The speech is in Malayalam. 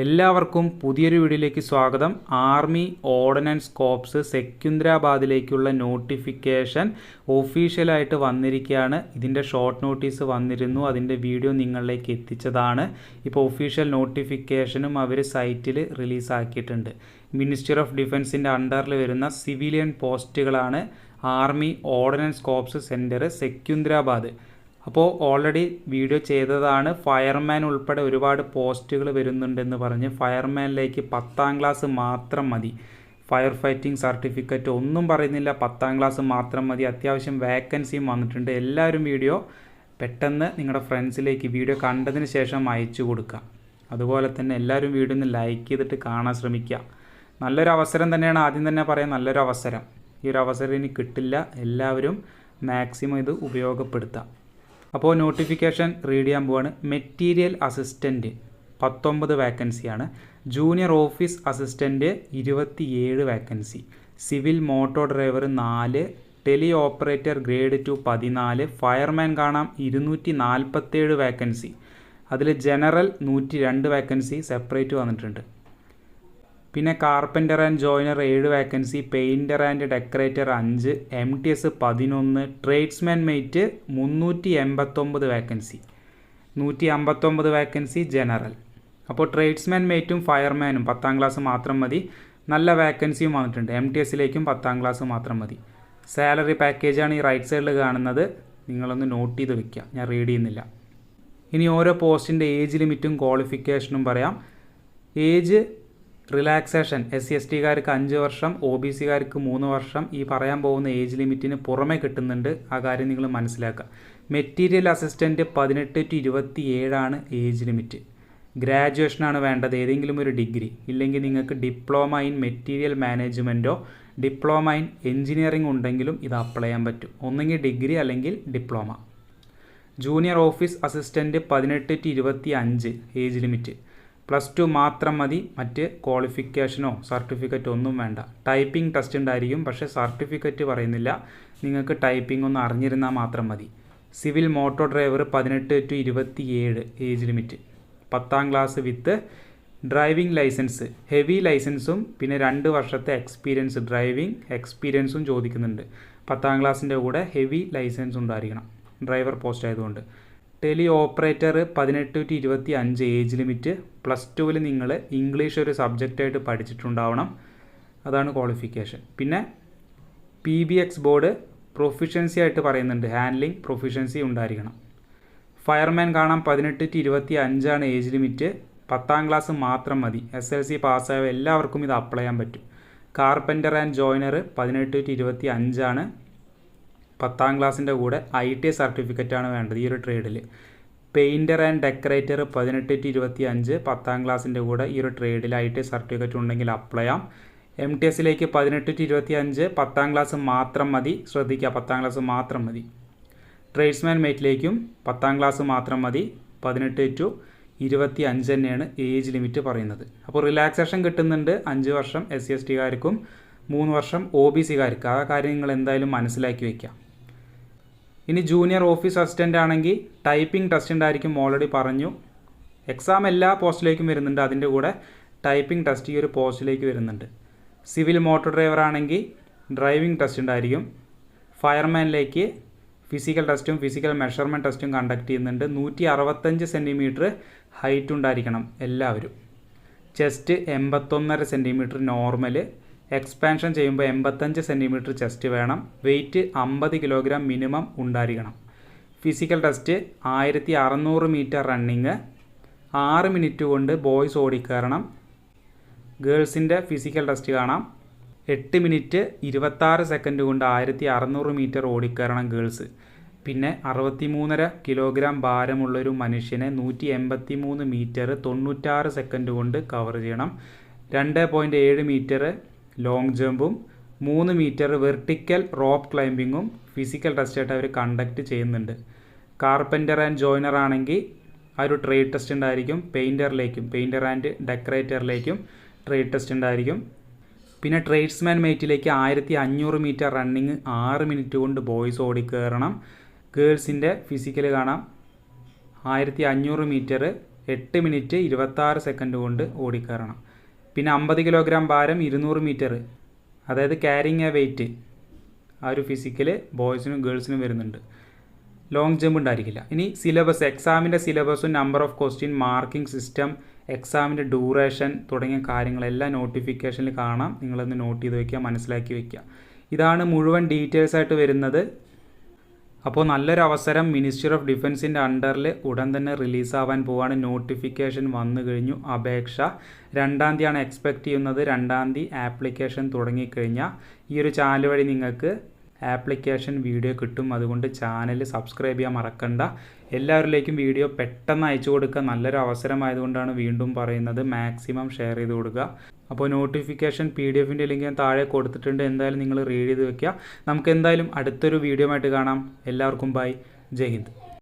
എല്ലാവർക്കും പുതിയൊരു വീഡിയോയിലേക്ക് സ്വാഗതം. ആർമി ഓർഡിനൻസ് കോപ്സ് സെക്യുന്ദ്രാബാദിലേക്കുള്ള നോട്ടിഫിക്കേഷൻ ഒഫീഷ്യലായിട്ട് വന്നിരിക്കുകയാണ്. ഇതിന്റെ ഷോർട്ട് നോട്ടീസ് വന്നിരുന്നു. അതിന്റെ വീഡിയോ നിങ്ങളിലേക്ക് എത്തിച്ചതാണ്. ഇപ്പോൾ ഒഫീഷ്യൽ നോട്ടിഫിക്കേഷനും അവർ സൈറ്റിൽ റിലീസാക്കിയിട്ടുണ്ട്. മിനിസ്റ്റർ ഓഫ് ഡിഫൻസിന്റെ അണ്ടറിൽ വരുന്ന civilian പോസ്റ്റുകളാണ് army ordnance corps centre Secunderabad. അപ്പോൾ ഓൾറെഡി വീഡിയോ ചെയ്തതാണ്. ഫയർമാൻ ഉൾപ്പെടെ ഒരുപാട് പോസ്റ്റുകൾ വരുന്നുണ്ടെന്ന് പറഞ്ഞ് ഫയർമാനിലേക്ക് പത്താം ക്ലാസ് മാത്രം മതി. ഫയർ ഫൈറ്റിംഗ് സർട്ടിഫിക്കറ്റ് ഒന്നും പറയുന്നില്ല. പത്താം ക്ലാസ് മാത്രം മതി. അത്യാവശ്യം വേക്കൻസിയും വന്നിട്ടുണ്ട്. എല്ലാവരും വീഡിയോ പെട്ടെന്ന് നിങ്ങളുടെ ഫ്രണ്ട്സിലേക്ക് വീഡിയോ കണ്ടതിന് ശേഷം അയച്ചു കൊടുക്കുക. അതുപോലെ തന്നെ എല്ലാവരും വീഡിയോ ഒന്ന് ലൈക്ക് ചെയ്തിട്ട് കാണാൻ ശ്രമിക്കുക. നല്ലൊരു അവസരം തന്നെയാണ് ആദ്യം തന്നെ പറയാം നല്ലൊരു അവസരം. ഈ ഒരു അവസരം ഇനി കിട്ടില്ല. എല്ലാവരും മാക്സിമം ഇത് ഉപയോഗപ്പെടുത്താം. അപ്പോൾ നോട്ടിഫിക്കേഷൻ റീഡ് ചെയ്യാൻ പോവാണ്. മെറ്റീരിയൽ അസിസ്റ്റന്റ് പത്തൊമ്പത് വാക്കൻസിയാണ് ജൂനിയർ ഓഫീസ് അസിസ്റ്റന്റ് ഇരുപത്തിയേഴ് വാക്കൻസി സിവിൽ മോട്ടോ ഡ്രൈവർ നാല്. ടെലി ഓപ്പറേറ്റർ ഗ്രേഡ് ടു പതിനാല്. ഫയർമാൻ കാണാം ഇരുന്നൂറ്റി നാൽപ്പത്തേഴ് വാക്കൻസി അതിൽ ജനറൽ നൂറ്റി രണ്ട് വാക്കൻസി സെപ്പറേറ്റ് വന്നിട്ടുണ്ട്. പിന്നെ കാർപ്പന്റർ ആൻഡ് ജോയിനർ ഏഴ് വേക്കൻസി പെയിന്റർ ആൻഡ് ഡെക്കറേറ്റർ അഞ്ച് എം ടി എസ് പതിനൊന്ന് ട്രേഡ്സ്മാൻ മെയ്റ്റ് മുന്നൂറ്റി എൺപത്തൊമ്പത് വേക്കൻസി നൂറ്റി അമ്പത്തൊമ്പത് വേക്കൻസി ജനറൽ അപ്പോൾ ട്രേഡ്സ്മാൻ മെയ്റ്റും ഫയർമാനും പത്താം ക്ലാസ് മാത്രം മതി. നല്ല വേക്കൻസിയും വന്നിട്ടുണ്ട്. എം ടി എസിലേക്കും പത്താം ക്ലാസ് മാത്രം മതി. സാലറി പാക്കേജാണ് ഈ റൈറ്റ് സൈഡിൽ കാണുന്നത്. നിങ്ങളൊന്ന് നോട്ട് ചെയ്ത് വെക്കുക. ഞാൻ റീഡ് ചെയ്യുന്നില്ല. ഇനി ഓരോ പോസ്റ്റിന്റെ ഏജ് ലിമിറ്റും ക്വാളിഫിക്കേഷനും പറയാം. Age relaxation. S C S ടിക്കാർക്ക് അഞ്ച് വർഷം ഒ ബി സിക്കാർക്ക് മൂന്ന് വർഷം. ഈ പറയാൻ പോകുന്ന ഏജ് ലിമിറ്റിന് പുറമെ കിട്ടുന്നുണ്ട്. ആ കാര്യം നിങ്ങൾ മനസ്സിലാക്കുക. മെറ്റീരിയൽ അസിസ്റ്റന്റ് പതിനെട്ട് ടു ഇരുപത്തി ഏഴാണ് ഏജ് ലിമിറ്റ്. ഗ്രാജുവേഷനാണ് വേണ്ടത്. ഏതെങ്കിലും ഒരു ഡിഗ്രി. ഇല്ലെങ്കിൽ നിങ്ങൾക്ക് ഡിപ്ലോമ ഇൻ മെറ്റീരിയൽ മാനേജ്മെന്റോ ഡിപ്ലോമ ഇൻ എഞ്ചിനീയറിംഗ് ഉണ്ടെങ്കിലും ഇത് അപ്ലൈ ചെയ്യാൻ പറ്റും. ഒന്നെങ്കിൽ ഡിഗ്രി അല്ലെങ്കിൽ ഡിപ്ലോമ. ജൂനിയർ ഓഫീസ് അസിസ്റ്റന്റ് പതിനെട്ട് ടു ഇരുപത്തി അഞ്ച് ഏജ് ലിമിറ്റ്. പ്ലസ് ടു മാത്രം മതി. മറ്റ് ക്വാളിഫിക്കേഷനോ സർട്ടിഫിക്കറ്റോ ഒന്നും വേണ്ട. ടൈപ്പിംഗ് ടെസ്റ്റ് ഉണ്ടായിരിക്കും പക്ഷേ സർട്ടിഫിക്കറ്റ് പറയുന്നില്ല. നിങ്ങൾക്ക് ടൈപ്പിംഗ് ഒന്ന് അറിഞ്ഞിരുന്നാൽ മാത്രം മതി. സിവിൽ മോട്ടോ ഡ്രൈവർ പതിനെട്ട് ടു ഇരുപത്തി ഏഴ് ഏജ് ലിമിറ്റ്. പത്താം class with driving licence. Heavy ലൈസൻസും പിന്നെ രണ്ട് വർഷത്തെ എക്സ്പീരിയൻസ്. ഡ്രൈവിംഗ് എക്സ്പീരിയൻസും ചോദിക്കുന്നുണ്ട്. പത്താം ക്ലാസ്സിന്റെ കൂടെ ഹെവി ലൈസൻസ് ഉണ്ടായിരിക്കണം. ഡ്രൈവർ പോസ്റ്റ് ആയതുകൊണ്ട്. ടെലി ഓപ്പറേറ്റർ പതിനെട്ട് ടു ഇരുപത്തി അഞ്ച് ഏജ് ലിമിറ്റ് പ്ലസ് ടുവിൽ നിങ്ങൾ ഇംഗ്ലീഷ് ഒരു സബ്ജക്റ്റായിട്ട് പഠിച്ചിട്ടുണ്ടാവണം. അതാണ് ക്വാളിഫിക്കേഷൻ. പിന്നെ P B X board proficiency ആയിട്ട് പറയുന്നുണ്ട്. ഹാൻഡ്ലിംഗ് പ്രൊഫിഷ്യൻസി ഉണ്ടായിരിക്കണം. ഫയർമാൻ കാണാം പതിനെട്ട് ടു ഇരുപത്തി അഞ്ചാണ് ഏജ് ലിമിറ്റ്. പത്താം ക്ലാസ് മാത്രം മതി. എസ് എൽ സി പാസ്സായ എല്ലാവർക്കും ഇത് അപ്ലൈ ചെയ്യാൻ പറ്റും. കാർപ്പന്റർ ആൻഡ് ജോയിനർ പതിനെട്ട് ടു ഇരുപത്തി അഞ്ചാണ് പത്താം ക്ലാസ്സിന്റെ കൂടെ ഐ ടി സർട്ടിഫിക്കറ്റാണ് വേണ്ടത് ഈ ഒരു ട്രേഡിൽ പെയിന്റർ ആൻഡ് ഡെക്കറേറ്റർ പതിനെട്ട് ടു ഇരുപത്തി അഞ്ച് പത്താം ക്ലാസ്സിന്റെ കൂടെ ഈ ഒരു ട്രേഡിൽ ഐ ടി സർട്ടിഫിക്കറ്റ് ഉണ്ടെങ്കിൽ അപ്ലൈ ചെയ്യാം. എം ടി എസിലേക്ക് പതിനെട്ട് ടു ഇരുപത്തി അഞ്ച് പത്താം ക്ലാസ് മാത്രം മതി. ശ്രദ്ധിക്കുക പത്താം ക്ലാസ് മാത്രം മതി. ട്രേഡ്സ്മാൻ മേറ്റിലേക്കും പത്താം ക്ലാസ് മാത്രം മതി. പതിനെട്ട് ടു ഇരുപത്തി അഞ്ച് തന്നെയാണ് ഏജ് ലിമിറ്റ് പറയുന്നത്. അപ്പോൾ റിലാക്സേഷൻ കിട്ടുന്നുണ്ട് അഞ്ച് വർഷം എസ് സി എസ് ടിക്കാർക്കും മൂന്ന് വർഷം ഒ ബി സിക്കാർക്ക് ആ കാര്യം നിങ്ങൾ എന്തായാലും മനസ്സിലാക്കി വയ്ക്കുക ഇനി ജൂനിയർ ഓഫീസ് അസിസ്റ്റന്റ് ആണെങ്കിൽ ടൈപ്പിംഗ് ടെസ്റ്റ് ഉണ്ടായിരിക്കും ഓൾറെഡി പറഞ്ഞു. എക്സാം എല്ലാ പോസ്റ്റിലേക്കും വരുന്നുണ്ട്. അതിന്റെ കൂടെ ടൈപ്പിംഗ് ടെസ്റ്റ് ഈ ഒരു പോസ്റ്റിലേക്ക് വരുന്നുണ്ട്. സിവിൽ മോട്ടോർ ഡ്രൈവർ ആണെങ്കിൽ ഡ്രൈവിംഗ് ടെസ്റ്റ് ഉണ്ടായിരിക്കും. ഫയർമാനിലേക്ക് ഫിസിക്കൽ ടെസ്റ്റും ഫിസിക്കൽ മെഷർമെന്റ് ടെസ്റ്റും കണ്ടക്ട് ചെയ്യുന്നുണ്ട്. നൂറ്റി അറുപത്തഞ്ച് സെന്റിമീറ്റർ ഹൈറ്റ് ഉണ്ടായിരിക്കണം എല്ലാവരും. ചെസ്റ്റ് എൺപത്തൊന്നര സെന്റിമീറ്റർ നോർമൽ എക്സ്പാൻഷൻ ചെയ്യുമ്പോൾ എൺപത്തഞ്ച് സെന്റിമീറ്റർ ചെസ്റ്റ് വേണം. വെയിറ്റ് അമ്പത് കിലോഗ്രാം മിനിമം ഉണ്ടായിരിക്കണം. ഫിസിക്കൽ ടെസ്റ്റ് ആയിരത്തി അറുന്നൂറ് മീറ്റർ റണ്ണിങ്. ആറ് മിനിറ്റ് കൊണ്ട് ബോയ്സ് ഓടിക്കയറണം ഗേൾസിന്റെ ഫിസിക്കൽ ടെസ്റ്റ് കാണാം. എട്ട് മിനിറ്റ് ഇരുപത്താറ് സെക്കൻഡ് കൊണ്ട് ആയിരത്തി അറുന്നൂറ് മീറ്റർ ഓടിക്കയറണം ഗേൾസ്. പിന്നെ അറുപത്തി മൂന്നര കിലോഗ്രാം ഭാരമുള്ളൊരു മനുഷ്യനെ നൂറ്റി എൺപത്തി മൂന്ന് മീറ്റർ തൊണ്ണൂറ്റാറ് സെക്കൻഡ് കൊണ്ട് കവർ ചെയ്യണം. രണ്ട് പോയിന്റ് ഏഴ് മീറ്റർ ലോങ് ജമ്പും മൂന്ന് മീറ്റർ വെർട്ടിക്കൽ റോപ്പ് ക്ലൈമ്പിങ്ങും ഫിസിക്കൽ ടെസ്റ്റായിട്ട് അവർ കണ്ടക്ട് ചെയ്യുന്നുണ്ട്. കാർപ്പന്റർ ആൻഡ് ജോയിനർ ആണെങ്കിൽ ആ ഒരു ട്രേഡ് ടെസ്റ്റ് ഉണ്ടായിരിക്കും. പെയിന്ററിലേക്കും പെയിന്റർ ആൻഡ് ഡെക്കറേറ്ററിലേക്കും ട്രേഡ് ടെസ്റ്റ് ഉണ്ടായിരിക്കും. പിന്നെ ട്രേഡ്സ്മാൻ മേറ്റിലേക്ക് ആയിരത്തി അഞ്ഞൂറ് മീറ്റർ റണ്ണിങ് ആറ് മിനിറ്റ് കൊണ്ട് ബോയ്സ് ഓടിക്കയറണം ഗേൾസിന്റെ ഫിസിക്കൽ കാണാം. ആയിരത്തി അഞ്ഞൂറ് മീറ്റർ എട്ട് മിനിറ്റ് ഇരുപത്താറ് സെക്കൻഡ് കൊണ്ട് ഓടിക്കയറണം പിന്നെ അമ്പത് കിലോഗ്രാം ഭാരം ഇരുന്നൂറ് മീറ്റർ അതായത് ക്യാരിങ് എ വെയിറ്റ് ആ ഒരു ഫിസിക്കൽ ബോയ്സിനും ഗേൾസിനും വരുന്നുണ്ട്. ലോങ് ജമ്പ് ഉണ്ടായിരിക്കില്ല. ഇനി സിലബസ് എക്സാമിന്റെ സിലബസും number of question marking system എക്സാമിന്റെ ഡ്യൂറേഷൻ തുടങ്ങിയ കാര്യങ്ങളെല്ലാം നോട്ടിഫിക്കേഷനിൽ കാണാം. നിങ്ങളൊന്ന് നോട്ട് ചെയ്ത് വയ്ക്കുക മനസ്സിലാക്കി വയ്ക്കുക ഇതാണ് മുഴുവൻ ഡീറ്റെയിൽസ് ആയിട്ട് വരുന്നത് അപ്പോൾ നല്ലൊരു അവസരം മിനിസ്റ്റർ ഓഫ് ഡിഫൻസിന്റെ അണ്ടറിൽ ഉടൻ തന്നെ റിലീസാവാൻ പോവാണ്. നോട്ടിഫിക്കേഷൻ വന്നു കഴിഞ്ഞു. അപേക്ഷ. രണ്ടാം തീയതിയാണ് എക്സ്പെക്റ്റ് ചെയ്യുന്നത്. രണ്ടാം തീയതി ആപ്ലിക്കേഷൻ തുടങ്ങിക്കഴിഞ്ഞാൽ ഈ ഒരു ചാനൽ വഴി നിങ്ങൾക്ക് ആപ്ലിക്കേഷൻ വീഡിയോ കിട്ടും. അതുകൊണ്ട് ചാനൽ സബ്സ്ക്രൈബ് ചെയ്യാൻ മറക്കണ്ട. എല്ലാവരിലേക്കും വീഡിയോ പെട്ടെന്ന് അയച്ചു കൊടുക്കുക. നല്ലൊരു അവസരമായതുകൊണ്ടാണ് വീണ്ടും പറയുന്നത്. മാക്സിമം ഷെയർ ചെയ്ത് കൊടുക്കുക. അപ്പോൾ നോട്ടിഫിക്കേഷൻ പി ഡി എഫിന്റെ ലിങ്ക് ഞാൻ താഴെ കൊടുത്തിട്ടുണ്ട്. എന്തായാലും നിങ്ങൾ റീഡ് ചെയ്ത് വെക്കുക. നമുക്ക് എന്തായാലും അടുത്തൊരു വീഡിയോ ആയിട്ട് കാണാം. എല്ലാവർക്കും ബൈ ജയ് ഹിന്ദ്.